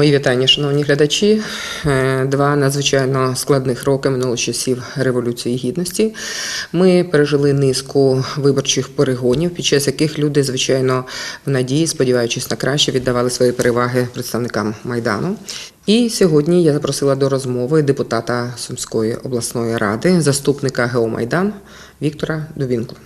Мої вітання, шановні глядачі. Е, Два надзвичайно складних роки минуло часів Революції Гідності. Ми пережили низку виборчих перегонів, під час яких люди, звичайно, в надії, сподіваючись на краще, віддавали свої переваги представникам Майдану. І сьогодні я запросила до розмови депутата Сумської обласної ради, заступника ГО Майдан Віктора Дубінку.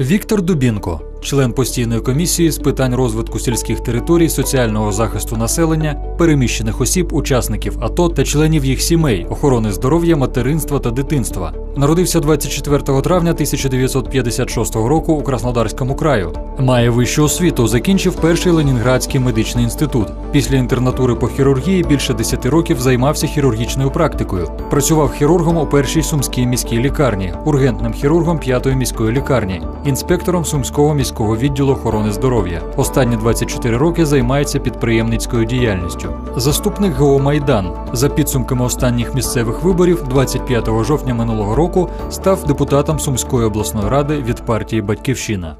Віктор Дубінко, член постійної комісії з питань розвитку сільських територій, соціального захисту населення, переміщених осіб, учасників АТО та членів їх сімей, охорони здоров'я, материнства та дитинства. Народився 24 травня 1956 року у Краснодарському краю. Має вищу освіту, закінчив перший Ленінградський медичний інститут. Після інтернатури по хірургії більше 10 років займався хірургічною практикою. Працював хірургом у першій сумській міській лікарні, ургентним хірургом п'ятої міської лікарні, інспектором сумського міського відділу охорони здоров'я. Останні 24 роки займається підприємницькою діяльністю. Заступник ГО Майдан за підсумками останніх місцевих виборів 25 жовтня минулого року став депутатом Сумської обласної ради від партії Батьківщина.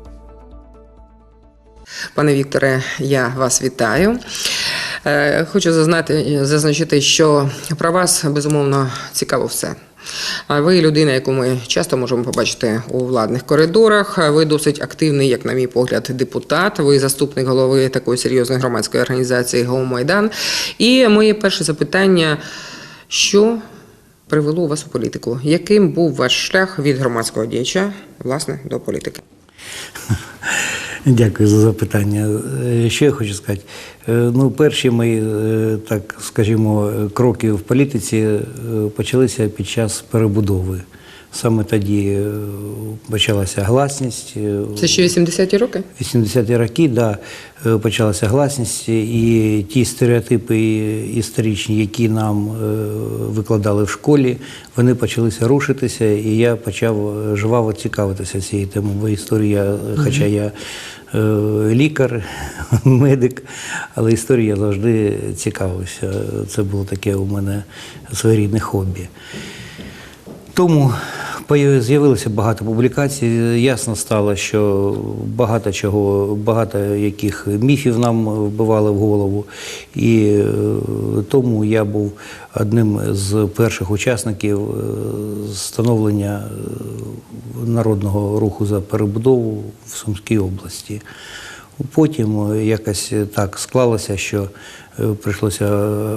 Пане Вікторе, я вас вітаю. Е, Хочу зазначити, що про вас безумовно цікаво все. А Ви людина, яку ми часто можемо побачити у владних коридорах. Ви досить активний, як на мій погляд, депутат. Ви заступник голови такої серйозної громадської організації Гомайдан. І моє перше запитання: що привело вас у політику? Яким був ваш шлях від громадського діяча, власне, до політики? Дякую за запитання. Е, Що я хочу сказати? Е, Ну, перші мої, е, так скажімо, кроки в політиці почалися під час перебудови. Саме тоді е, почалася гласність. е, Це ще 80-ті роки? 80-ті роки, да, е, почалася гласність, і ті стереотипи історичні, які нам викладали в школі, вони почалися рушитися, і я почав жваво цікавитися цією темою. Бо історія, хоча я лікар, медик, але історія завжди цікавився. Це було таке у мене своєрідне хобі. Тому з'явилося багато публікацій. Ясно стало, що багато чого, багато яких міфів нам вбивали в голову. І е, тому я був одним з перших учасників е, становлення е, народного руху за перебудову в Сумській області. Потім якось так склалося, що прийшлося, е,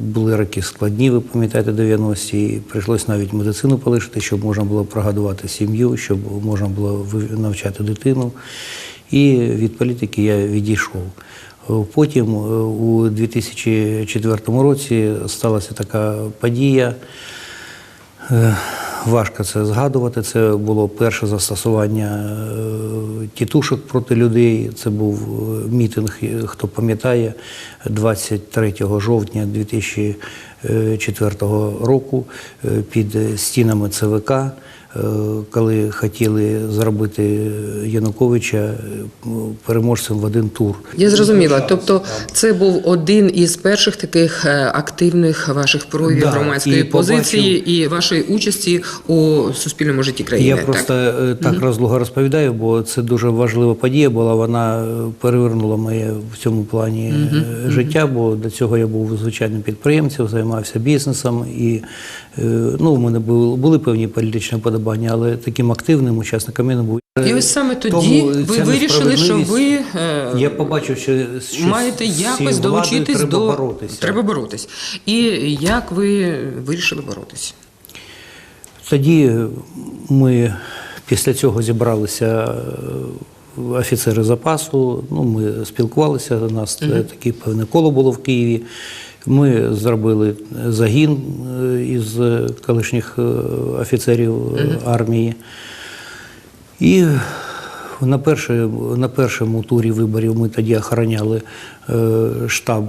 були роки складні, ви пам'ятаєте, 90-ті, і прийшлося навіть медицину полишити, щоб можна було прогодувати сім'ю, щоб можна було навчати дитину. І від політики я відійшов. Е, Потім е, у 2004 році сталася така подія. Важко це згадувати. Це було перше застосування е, тітушок проти людей. Це був е, мітинг, е, хто пам'ятає, 23 жовтня 2004 року під стінами ЦВК, коли хотіли зробити Януковича е, переможцем в один тур. Я зрозуміла. Тобто, це був один із перших таких е, активних ваших проявів Да, громадської і побачив- позиції і вашої участі у суспільному житті країни. Я так? просто е, так розлого розповідаю, бо це дуже важлива подія була. Вона е, перевернула моє в цьому плані е, життя, бо до цього я був звичайним підприємцем, займався бізнесом, і е, ну, у мене були, були певні політичні подобання, але таким активним учасником я не був. І ось саме тоді Тому ви вирішили, що ви е, Я побачив, що, що маєте якось долучитись треба до боротися. треба боротись. І як ви вирішили боротись? Тоді ми після цього зібралися е, офіцери запасу. Ну, ми спілкувалися. У нас це таке певне коло було в Києві. Ми зробили загін е, із колишніх е, офіцерів е, армії. І на, перше, на першому турі виборів ми тоді охороняли штаб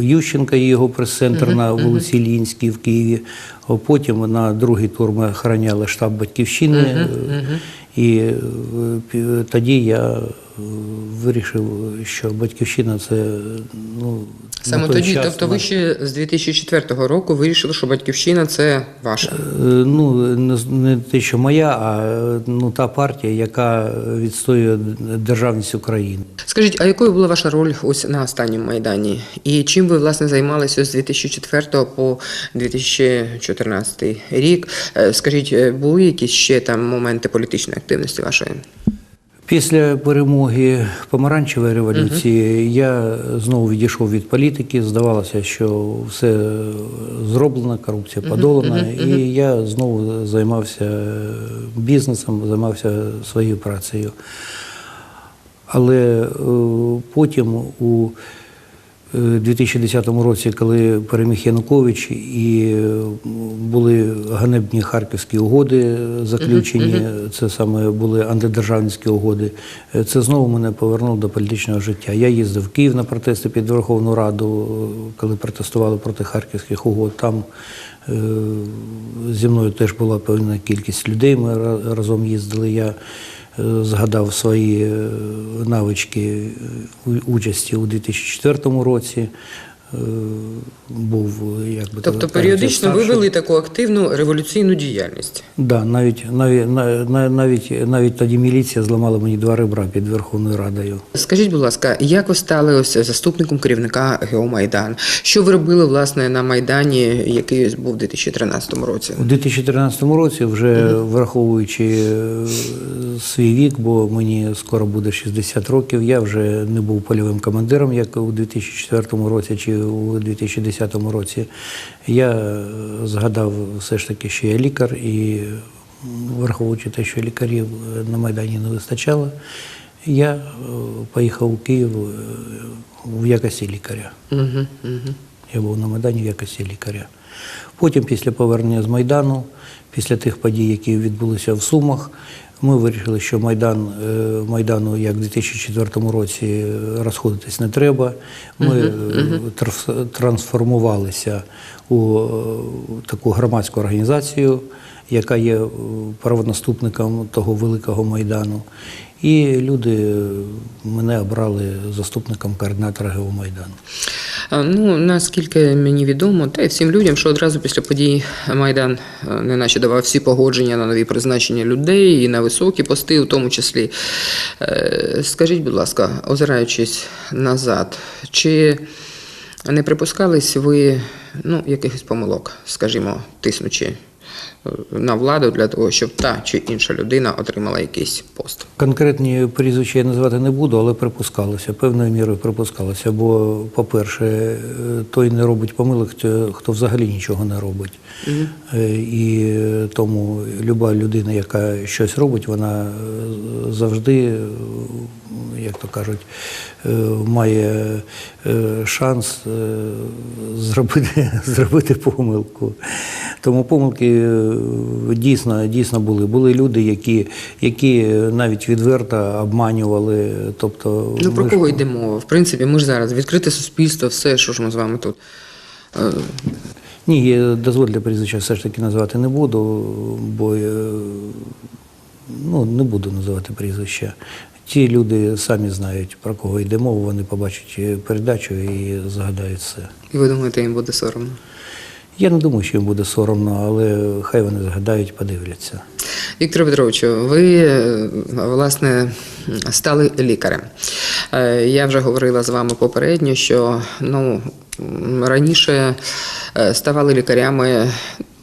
Ющенка і його прес-центр на вулиці Лінській в Києві. Потім на другий тур ми охороняли штаб Батьківщини. е, І е, пі- тоді я вирішив, що Батьківщина це ну, Саме на той тоді, час тобто ви ще з 2004 року вирішили, що батьківщина це ваша. Е, Ну, не, не те, що моя, а ну, та партія, яка відстоює державність України. Скажіть, а якою була ваша роль ось на останньому майдані? І чим ви власне займалися з 2004 по 2014 рік? Е, Скажіть, е, були якісь ще там моменти політичної активності вашої? Після перемоги помаранчевої революції я знову відійшов від політики. Здавалося, що все зроблено, корупція подолана, і я знову займався бізнесом, займався своєю працею. Але е, потім у е, 2010 році, коли переміг Янукович, і е, були ганебні харківські угоди заключені, це саме були антидержавницькі угоди. е, Це знову мене повернуло до політичного життя. Я їздив в Київ на протести під Верховну Раду, коли протестували проти харківських угод. Там зі мною теж була певна кількість людей. Ми ра- разом їздили. Я згадав свої е, навички е, участі у 2004 році. Е, Був, як би Тобто періодично ви вели таку активну революційну діяльність. Да, навіть, навіть, навіть, навіть, навіть тоді міліція зламала мені два ребра під Верховною Радою. Скажіть, будь ласка, як ви стали ось заступником керівника ГО Майдан? Що ви робили власне на майдані, який був у 2013 році? У 2013 році, вже враховуючи е, свій вік, бо мені скоро буде 60 років, я вже не був польовим командиром, як у 2004 році чи у 2010 році. Я е, згадав все ж таки, що я лікар, і враховуючи те, що лікарів е, на Майдані не вистачало, я е, поїхав у Київ в якості лікаря. Угу, угу. Я був на Майдані в якості лікаря. Потім, після повернення з Майдану, після тих подій, які відбулися в Сумах, ми вирішили, що Майдан, е, Майдану, як в 2004 році, е, розходитись не треба. Ми е, трансф- трансформувалися у е, таку громадську організацію, яка є правонаступником того великого Майдану. І люди мене обрали заступником координатора ГО Майдану. А, Ну, наскільки мені відомо, та й всім людям, що одразу після подій Майдан е, неначе давав всі погодження на нові призначення людей і на високі пости, у тому числі. Е, Скажіть, будь ласка, озираючись назад, чи не припускались ви ну, якихось помилок, скажімо, тиснучи на владу для того, щоб та чи інша людина отримала якийсь пост? Конкретні прізвища я назвати не буду, але припускалося, певною мірою припускалося. Бо, по-перше, е, той не робить помилок, хто- взагалі нічого не робить. Е, І е, тому люба людина, яка щось робить, вона завжди, як то кажуть, е, має е, шанс е, зробити, зробити помилку. Тому помилки дійсно, дійсно були. Були люди, які, які навіть відверто обманювали. Тобто, Ну про ми ж- кого йде мова? В принципі, ми ж зараз відкрите суспільство, все, що ж ми з вами тут. Ні, дозвольте прізвища все ж таки назвати не буду, бо ну, не буду називати прізвища. Ті люди самі знають, про кого йде мова, вони побачать передачу і згадають все. І ви думаєте, їм буде соромно? Я не думаю, що їм буде соромно, але хай вони згадають, подивляться. Віктор Петровичу, ви е, власне стали лікарем. Е, Я вже говорила з вами попередньо, що ну, раніше е, ставали лікарями.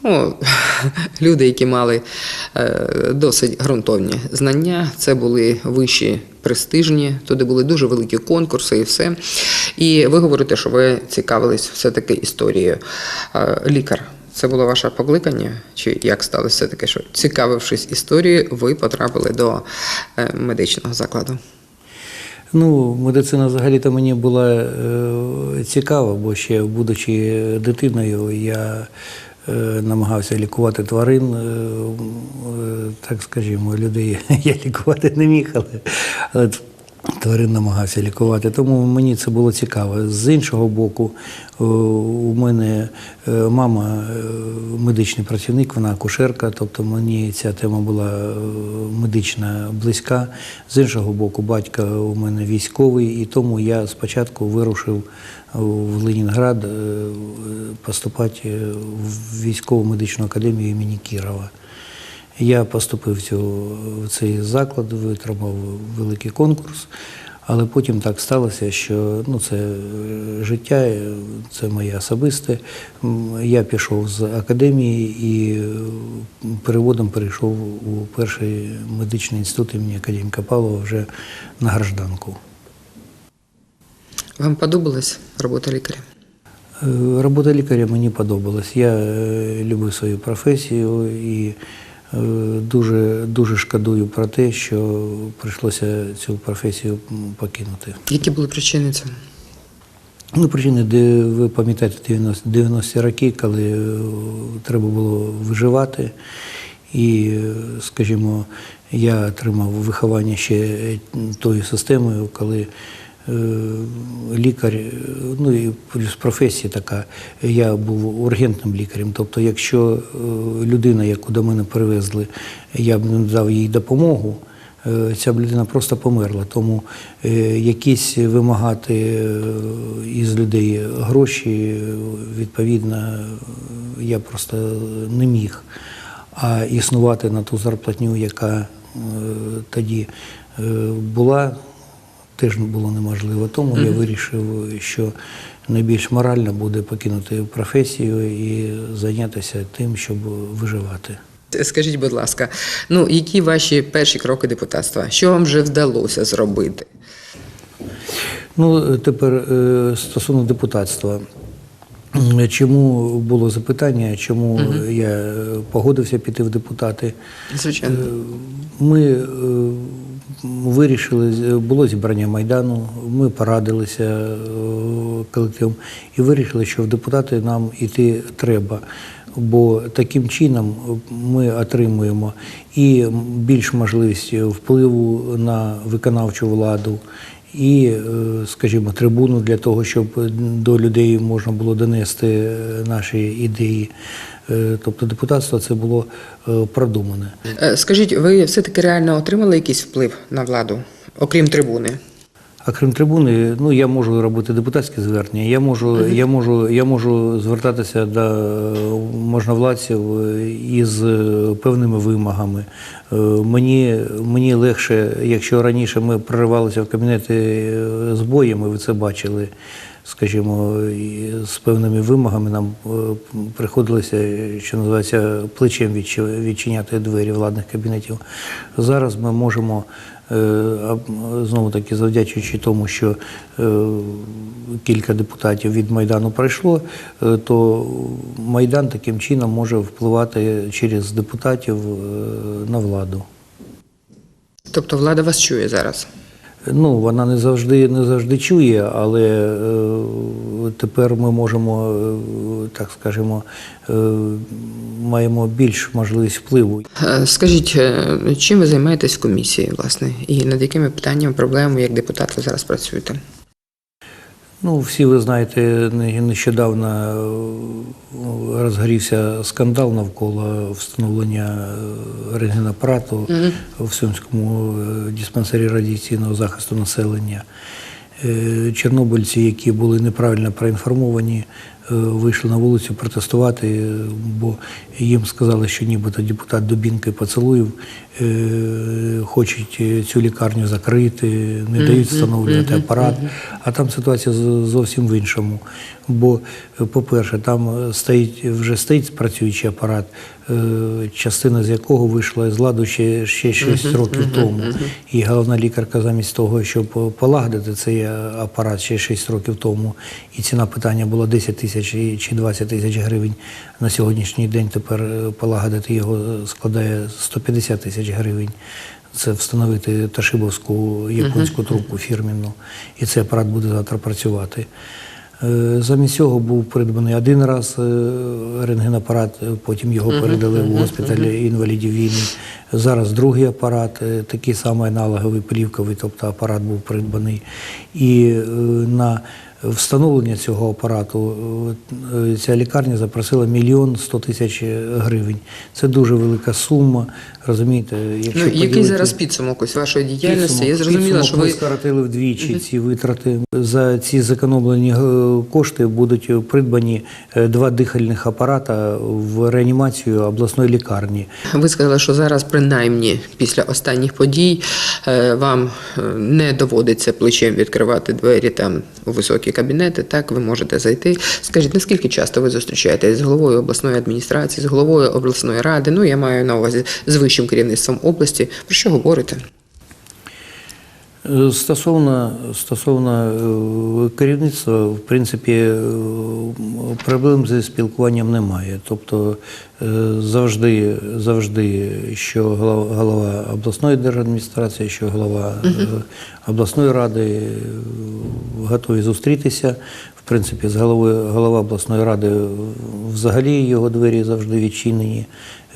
Ну, люди, які мали е, досить ґрунтовні знання, це були вищі престижні, туди були дуже великі конкурси і все. І ви говорите, що ви цікавились все-таки історією. Е, Лікар, це було ваше покликання? Чи як сталося все таке, що цікавившись історією, ви потрапили до е, медичного закладу? Ну, медицина взагалі-то мені була цікава, бо ще будучи дитиною, я намагався лікувати тварин, е, е, так скажімо, людей я лікувати не міг, але, тварин намагався лікувати. Тому мені це було цікаво. З іншого боку, е, у мене е, мама е, медичний працівник, вона акушерка, тобто мені ця тема була е, медична близька. З іншого боку, батько у мене військовий, і тому я спочатку вирушив в Ленінград е, поступати в військову медичну академію імені Кірова. Я поступив в цей заклад, витримав великий конкурс, але потім так сталося, що ну, це е, життя, е, це моє особисте. Я пішов з академії і е, переводом перейшов у перший медичний інститут імені академіка Павлова вже на гражданку. Вам подобалась робота лікаря? Е, Робота лікаря мені подобалась. Я е, любив свою професію і е, дуже, дуже шкодую про те, що прийшлося цю професію покинути. Які були причини цього? Ну, причини, де ви пам'ятаєте 90 90-ті роки, коли треба було виживати. І, скажімо, я отримав виховання ще тою системою, коли лікар, е, ну і плюс професія така, я був ургентним лікарем. Тобто, якщо е, людина, яку до мене привезли, я б не дав їй допомогу, е, ця б людина просто померла. Тому е, якісь вимагати е, із людей гроші, е, відповідно, я просто не міг. А існувати на ту зарплатню, яка е, тоді е, була, теж було неможливо. Тому я вирішив, що найбільш морально буде покинути професію і зайнятися тим, щоб виживати. Скажіть, будь ласка, ну які ваші перші кроки депутатства? Що вам вже вдалося зробити? Ну, тепер е, стосовно депутатства. Чому було запитання, чому я е, погодився піти в депутати? Звичайно. Е, Ми е, вирішили, було зібрання Майдану, ми порадилися е, колективом і вирішили, що в депутати нам іти треба. Бо таким чином ми отримуємо і більш можливість впливу на виконавчу владу, і, е, скажімо, трибуну для того, щоб до людей можна було донести наші ідеї. Е, Тобто депутатство це було е, продумане. Е, Скажіть, ви все-таки реально отримали якийсь вплив на владу, окрім трибуни? А крім трибуни, ну я можу робити депутатські звернення, я можу, я можу, я можу звертатися до можновладців із певними вимогами. Мені, мені легше, якщо раніше ми проривалися в кабінети з боями, ви це бачили. Скажімо, з певними вимогами нам е, приходилося, е, що називається, плечем відчи- відчиняти двері владних кабінетів. Зараз ми можемо знову таки завдячуючи тому, що е, кілька депутатів від Майдану пройшло, е, то Майдан таким чином може впливати через депутатів е, на владу. Тобто влада вас чує зараз? Ну, вона не завжди не завжди чує, але е, тепер ми можемо, е, так скажемо, е, маємо більш можливість впливу. Скажіть, чим ви займаєтесь в комісії, власне, і над якими питаннями, проблемами, як депутат, ви зараз працюєте? Ну, всі ви знаєте, не- нещодавно е, розгорівся скандал навколо встановлення е, рентгенапарату в Сумському е, диспансері радіаційного захисту населення. Чорнобильці, які були неправильно проінформовані, вийшли на вулицю протестувати, е, бо їм сказали, що нібито депутат Дубінки Поцелуєв е, хочуть е, цю лікарню закрити, не дають встановлювати апарат. А там ситуація зовсім в іншому. Бо, е, по-перше, там е, стоїть, вже стоїть працюючий апарат, е, частина з якого вийшла з ладу ще, ще 6 років тому. І головна лікарка замість того, щоб е, полагодити цей е, апарат ще 6 років тому, і ціна питання була 10 тисяч і- чи 20 тисяч гривень. На сьогоднішній день тепер е, полагодити його складає 150 тисяч гривень. Це встановити Ташибовську японську трубку фірмінну, і цей апарат буде завтра працювати. Е, Замість цього був придбаний один раз е, рентгенапарат, потім його передали в госпіталь інвалідів війни. Зараз другий апарат, такий самий аналоговий плівковий, тобто апарат був придбаний. І на встановлення цього апарату е, ця лікарня запросила мільйон сто тисяч гривень. Це дуже велика сума. Розумієте, якщо Ну, який зараз підсумок ось вашої діяльності? Підсумок- Я зрозуміла, що ви скоротили вдвічі ці витрати. За ці зекономлені е, кошти будуть придбані е, два дихальних апарата в реанімацію обласної лікарні. Ви сказали, що зараз, принаймні, після останніх подій, вам не доводиться плечем відкривати двері там у високі кабінети. Так, ви можете зайти. Скажіть, наскільки часто ви зустрічаєтесь з головою обласної адміністрації, з головою обласної ради? Ну, я маю на увазі з вищим керівництвом області. Про що говорите? Е, Стосовно, стосовно е, керівництва, в принципі, е, проблем зі спілкуванням немає. Тобто завжди, завжди, що голова, голова обласної держадміністрації, що голова е, обласної ради е, готові зустрітися. В принципі, з головою голова обласної ради е, взагалі його двері завжди відчинені.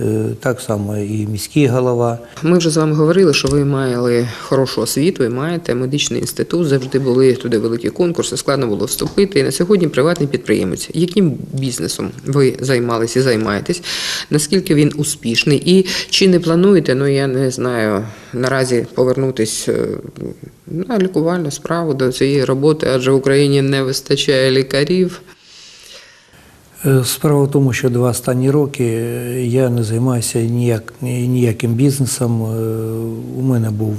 Е, Так само і міський голова. Ми вже з вами говорили, що ви мали хорошу освіту і маєте медичний інститут. Завжди були туди великі конкурси, складно було вступити. І на сьогодні приватний підприємець. Яким бізнесом ви займалися і займаєтесь? Наскільки він успішний? І чи не плануєте? Ну я не знаю наразі повернутись е, на лікувальну справу до цієї роботи, адже в Україні не вистачає лікарів. Е, Справа в тому, що два останні роки е, я не займаюся ніяк, ніяким бізнесом. Е, У мене був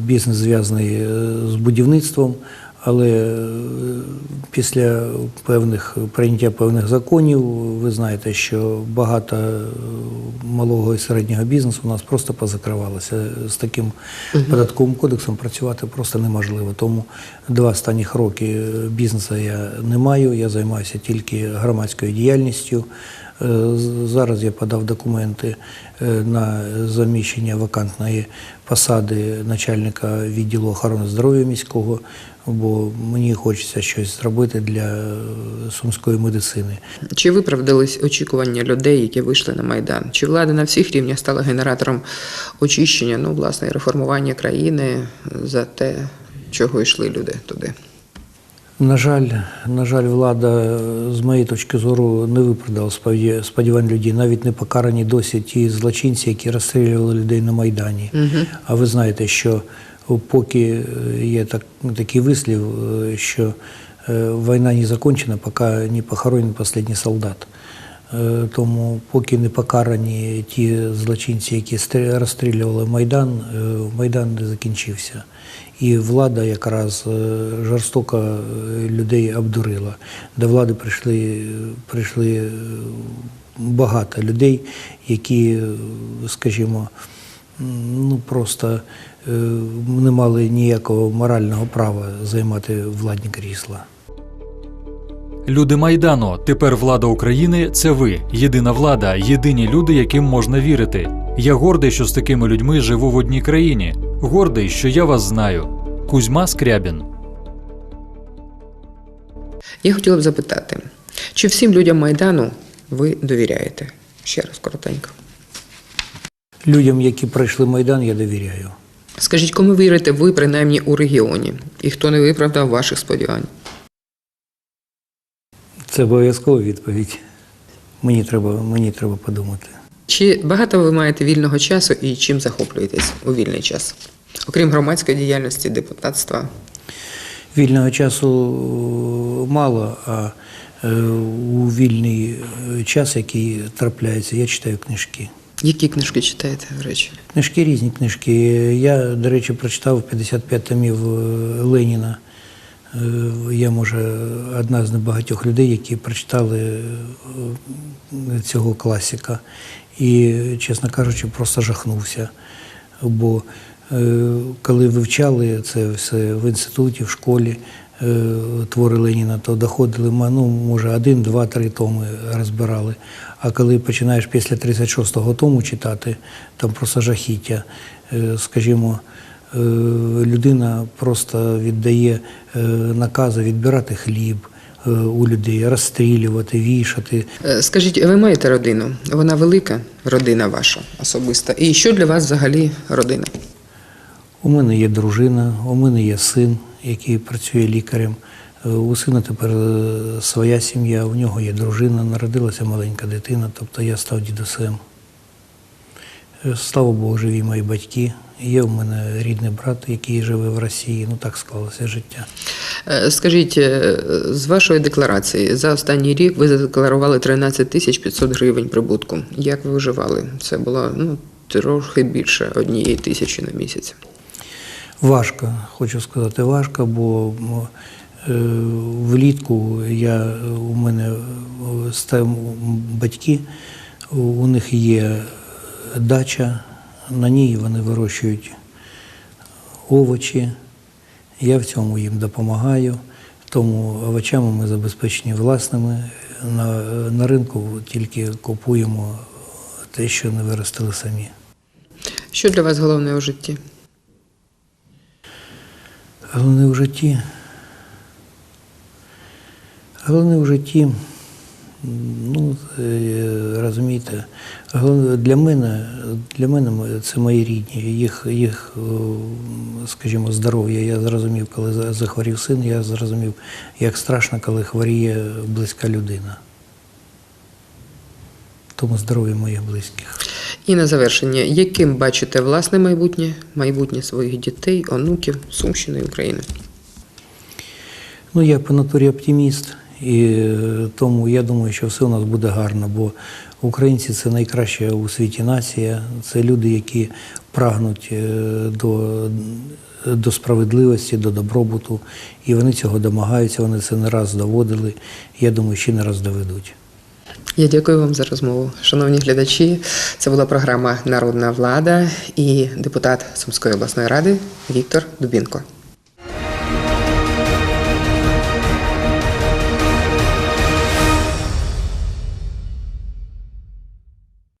бізнес зв'язаний з будівництвом, але е, після певних прийняття певних законів, ви знаєте, що багато е, малого і середнього бізнесу у нас просто позакривалося. З таким податковим кодексом працювати просто неможливо. Тому два останніх роки е, бізнесу я не маю, я займаюся тільки громадською діяльністю. Зараз я подав документи на заміщення вакантної посади начальника відділу охорони здоров'я міського, бо мені хочеться щось зробити для сумської медицини. Чи виправдались очікування людей, які вийшли на майдан? Чи влада на всіх рівнях стала генератором очищення, ну власне, реформування країни за те, чого йшли люди туди? На жаль, на жаль, влада з моєї точки зору не виправдала сподівань людей. Навіть не покарані досі ті злочинці, які розстрілювали людей на Майдані. А ви знаєте, що поки е, є так, такий вислів, е, що е, війна не закончена, поки не похоронен останній солдат. Тому поки не покарані ті злочинці, які стрі- розстрілювали Майдан, Майдан не закінчився. І влада якраз жорстоко людей обдурила. До влади прийшли, прийшли багато людей, які, скажімо, ну просто не мали ніякого морального права займати владні крісла. Люди Майдану, тепер влада України це ви. Єдина влада, єдині люди, яким можна вірити. Я гордий, що з такими людьми живу в одній країні. Гордий, що я вас знаю. Кузьма Скрябін. Я хотіла б запитати, чи всім людям Майдану ви довіряєте? Ще раз коротенько. Людям, які пройшли Майдан, я довіряю. Скажіть, кому вірите ви, принаймні у регіоні, і хто не виправдав ваших сподівань? Це обов'язкова відповідь. Мені треба, мені треба подумати. Чи багато ви маєте вільного часу і чим захоплюєтесь у вільний час? Окрім громадської діяльності, депутатства? Вільного часу е, мало, а е, у вільний е, час, який трапляється, я читаю книжки. Які книжки читаєте, до речі? Книжки різні книжки. Я, до речі, прочитав 55 томів е, Леніна. Е, Я, може, одна з небагатьох людей, які прочитали е, цього класика. І, чесно кажучи, просто жахнувся. Бо коли вивчали це все в інституті, в школі, твори Леніна, то доходили, ну, може, один, два, три томи розбирали. А коли починаєш після 36-го тому читати, там просто жахіття. Е, Скажімо, е, людина просто віддає е, накази відбирати хліб, е, у людей, розстрілювати, вішати. Е, Скажіть, ви маєте родину? Вона велика родина ваша особиста. І що для вас взагалі родина? У мене є дружина, у мене є син, який працює лікарем. Е, У сина тепер е, своя сім'я, у нього є дружина, народилася маленька дитина, тобто я став дідусем. Е, Слава Богу, живі мої батьки. Є у мене рідний брат, який живе в Росії. Ну так склалося життя. Скажіть, з вашої декларації за останній рік ви задекларували 13 тисяч 500 гривень прибутку. Як ви виживали? Це було ну, трохи більше однієї тисячі на місяць. Важко, хочу сказати, важко, бо е, влітку я, у мене е, батьки, у них є дача, на ній вони вирощують овочі. Я в цьому їм допомагаю. Тому овочами ми забезпечені власними. На, на ринку тільки купуємо те, що не виростили самі. Що для вас головне у житті? Головне в житті. Головне в житті, ну, е, розумієте, для мене, для мене це мої рідні. Їх, їх скажімо, здоров'я. Я зрозумів, коли захворів син, я зрозумів, як страшно, коли хворіє близька людина. Тому здоров'я моїх близьких. І на завершення, яким бачите власне майбутнє, майбутнє своїх дітей, онуків, Сумщини України? Ну, я по натурі оптиміст, і е, тому я думаю, що все у нас буде гарно, бо українці це найкраща у світі нація, це люди, які прагнуть е, до, до справедливості, до добробуту, і вони цього домагаються, вони це не раз доводили. Я думаю, ще не раз доведуть. Я дякую вам за розмову. Шановні глядачі, це була програма Народна влада і депутат Сумської обласної ради Віктор Дубінко.